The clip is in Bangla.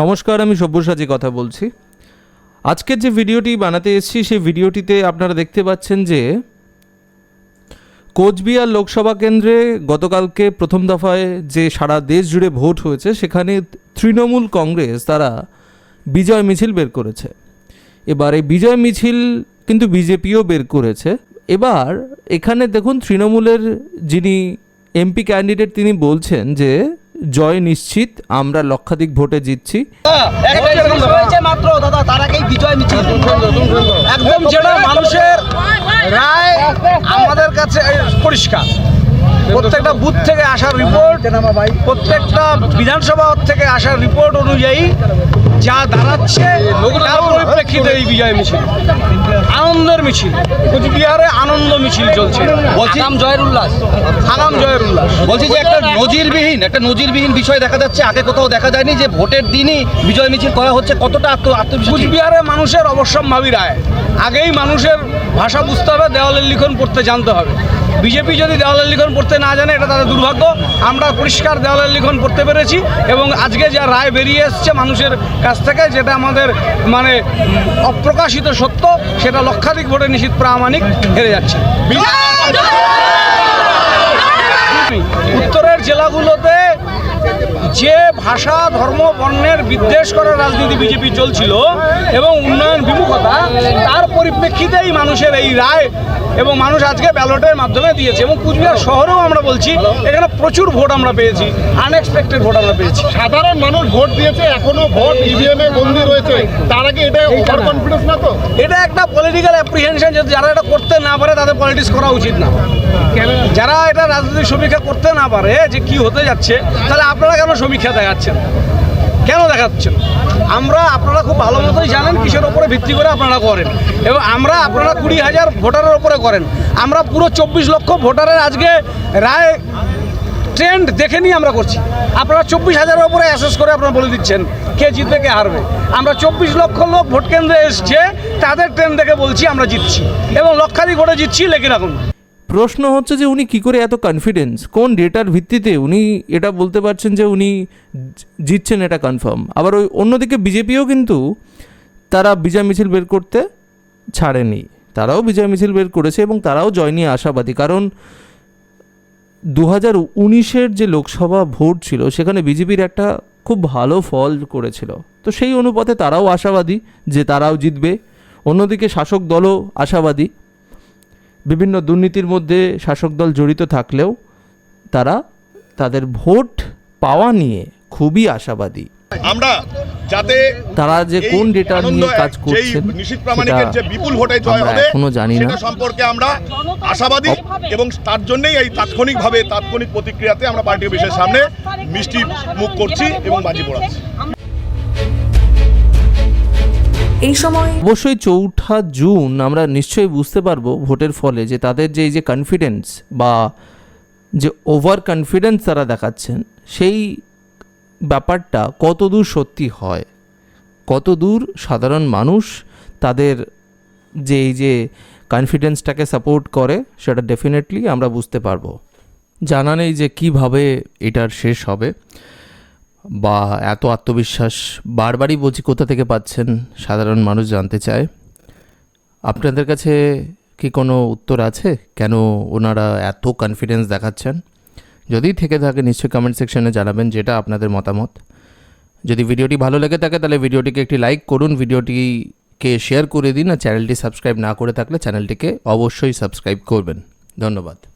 নমস্কার, আমি সব্যসাচী কথা বলছি। আজকের যে ভিডিওটি বানাতে এসেছি, সেই ভিডিওটিতে আপনারা দেখতে পাচ্ছেন যে কোচবিহার লোকসভা কেন্দ্রে গতকালকে প্রথম দফায় যে সারা দেশ জুড়ে ভোট হয়েছে, সেখানে তৃণমূল কংগ্রেস তারা বিজয় মিছিল বের করেছে। এবার এই বিজয় মিছিল কিন্তু বিজেপিও বের করেছে। এবার এখানে দেখুন, তৃণমূলের যিনি এমপি ক্যান্ডিডেট তিনি বলছেন যে জয় নিশ্চিত, আমরা লক্ষাধিক ভোটে জিতছি। মাত্র, দাদা, তার আগেই বিজয় মিছিল। একদম যেটা মানুষের রায় আমাদের কাছে পরিষ্কার। প্রত্যেকটা বুথ থেকে আসার রিপোর্ট প্রত্যেকটা বিধানসভা থেকে আসার রিপোর্ট অনুযায়ী যা দাঁড়াচ্ছে তার পরিপ্রেক্ষিতে এই বিজয় মিছিল। আনন্দের মিছিল। কুচবিহারে আনন্দ মিছিল চলছে। আগাম জয়ের উল্লাস। আগাম জয়ের উল্লাস। বলছি যে একটা নজিরবিহীন একটা নজিরবিহীন বিষয় দেখা যাচ্ছে আগে কোথাও দেখা যায়নি যে ভোটের দিনই বিজয় মিছিল করা হচ্ছে কতটা আত্ম আত্মবিশ্বাস? কুচবিহারে মানুষের অবশ্যম্ভাবী রায়। আগেই মানুষের ভাষা বুঝতে হবে দেওয়ালের লিখন পড়তে জানতে হবে। বিজেপি যদি দেওয়ালের লিখন পড়তে না জানে, এটা তাদের দুর্ভাগ্য। আমরা পরিষ্কার দেওয়ালের লিখন পড়তে পেরেছি এবং আজকে যা রায় বেরিয়ে এসছে মানুষের কাছ থেকে, যেটা আমাদের মানে অপ্রকাশিত সত্য, সেটা লক্ষাধিক ভোটে নিশ্চিত প্রামাণিক হেরে যাচ্ছে। যে ভাষা ধর্ম বর্ণের বিদ্বেষ করার রাজনীতি বিজেপি চলছিল এবং উন্নয়ন বিমুখতা তার পরিপ্রেক্ষিতেই মানুষের এই রায় এবং মানুষ আজকে ব্যালটের মাধ্যমে দিয়েছে এবং কুচবিহার শহরেও আমরা বলছি এখানে প্রচুর ভোট আমরা পেয়েছি আনএক্সপেক্টেড ভোট আমরা পেয়েছি। সাধারণ মানুষ ভোট দিয়েছে এখনও ভোট ইভিএম এ বন্দি রয়েছে। তার আগে এটা ওভার কনফিডেন্স না তো? এটা একটা পলিটিক্যাল অ্যাপ্রিহেনশন যে যারা এটা করতে না পারে তাদের পলিটিক্স করা উচিত না। যারা এটা রাজনৈতিক সমীক্ষা করতে না পারে যে কি হতে যাচ্ছে তাহলে আপনারা কেন সমীক্ষা দেখাচ্ছেন। কেন দেখাচ্ছেন? আমরা আপনারা খুব ভালো মতোই জানেন কিসের ওপরে ভিত্তি করে আপনারা করেন। এবং আমরা আপনারা কুড়ি হাজার ভোটারের ওপরে করেন। আমরা পুরো চব্বিশ লক্ষ ভোটারের আজকে রায় ট্রেন্ড দেখে নিয়ে আমরা করছি। আপনারা চব্বিশ হাজারের ওপরে অ্যাসেস করে আপনারা বলে দিচ্ছেন, কে জিতবে, কে হারবে। আমরা চব্বিশ লক্ষ লোক ভোট কেন্দ্রে এসছে, তাদের ট্রেন্ড দেখে বলছি, আমরা জিতছি। এবং লক্ষাধিক ভোটে জিতছি, লেখি রাখুন। প্রশ্ন হচ্ছে যে উনি কি করে এত কনফিডেন্স কোন ডেটার ভিত্তিতে উনি এটা বলতে পারছেন যে উনি জিতছেন এটা কনফার্ম আবার ওই অন্যদিকে বিজেপিও কিন্তু তারা বিজয় মিছিল বের করতে ছাড়েনি। তারাও বিজয় মিছিল বের করেছে এবং তারাও জয় নিয়ে আশাবাদী। কারণ দু হাজার উনিশের যে লোকসভা ভোট ছিল, সেখানে বিজেপির একটা খুব ভালো ফল করেছিল। তো সেই অনুপাতে তারাও আশাবাদী যে তারাও জিতবে। অন্যদিকে শাসক দলও আশাবাদী। বিভিন্ন দুর্নীতির মধ্যে শাসক দল জড়িত থাকলেও তারা তাদের ভোট পাওয়া নিয়ে খুবই আশাবাদী। আমরা যাতে তারা যে কোন ডেটা নিয়ে কাজ করছেন নিশীথ প্রামাণিকের যে বিপুল ভোটে জয় আমরা হবে এখনও জানি না। সেটা সম্পর্কে আমরা আশাবাদী এবং তার জন্যই এই তাৎক্ষণিকভাবে তাৎক্ষণিক প্রতিক্রিয়াতে আমরা পার্টি অফিসের সামনে মিষ্টি মুখ করছি এবং বাজি পোড়াচ্ছি। এই সময় অবশ্যই চৌঠা জুন আমরা নিশ্চয়ই বুঝতে পারব ভোটের ফলে যে তাদের যে এই যে কনফিডেন্স বা যে ওভার কনফিডেন্স তারা দেখাচ্ছেন, সেই ব্যাপারটা কতদূর সত্যি হয়? কতদূর সাধারণ মানুষ তাদের যে এই যে কনফিডেন্সটাকে সাপোর্ট করে, সেটা ডেফিনেটলি আমরা বুঝতে পারব। জানা নেই যে কীভাবে এটার শেষ হবে। বা এত আত্মবিশ্বাস বারবারই বলছি কোথা থেকে পাচ্ছেন সাধারণ মানুষ জানতে চায়। আপনাদের কাছে কি কোনো উত্তর আছে? কেন ওনারা এত কনফিডেন্স দেখাচ্ছেন? যদি থেকে থাকে, নিশ্চয়ই কমেন্ট সেকশনে জানাবেন যেটা আপনাদের মতামত। যদি ভিডিওটি ভালো লেগে থাকে, তাহলে ভিডিওটিকে একটি লাইক করুন। ভিডিওটিকে শেয়ার করে দিন আর চ্যানেলটি সাবস্ক্রাইব না করে থাকলে চ্যানেলটিকে অবশ্যই সাবস্ক্রাইব করবেন। ধন্যবাদ।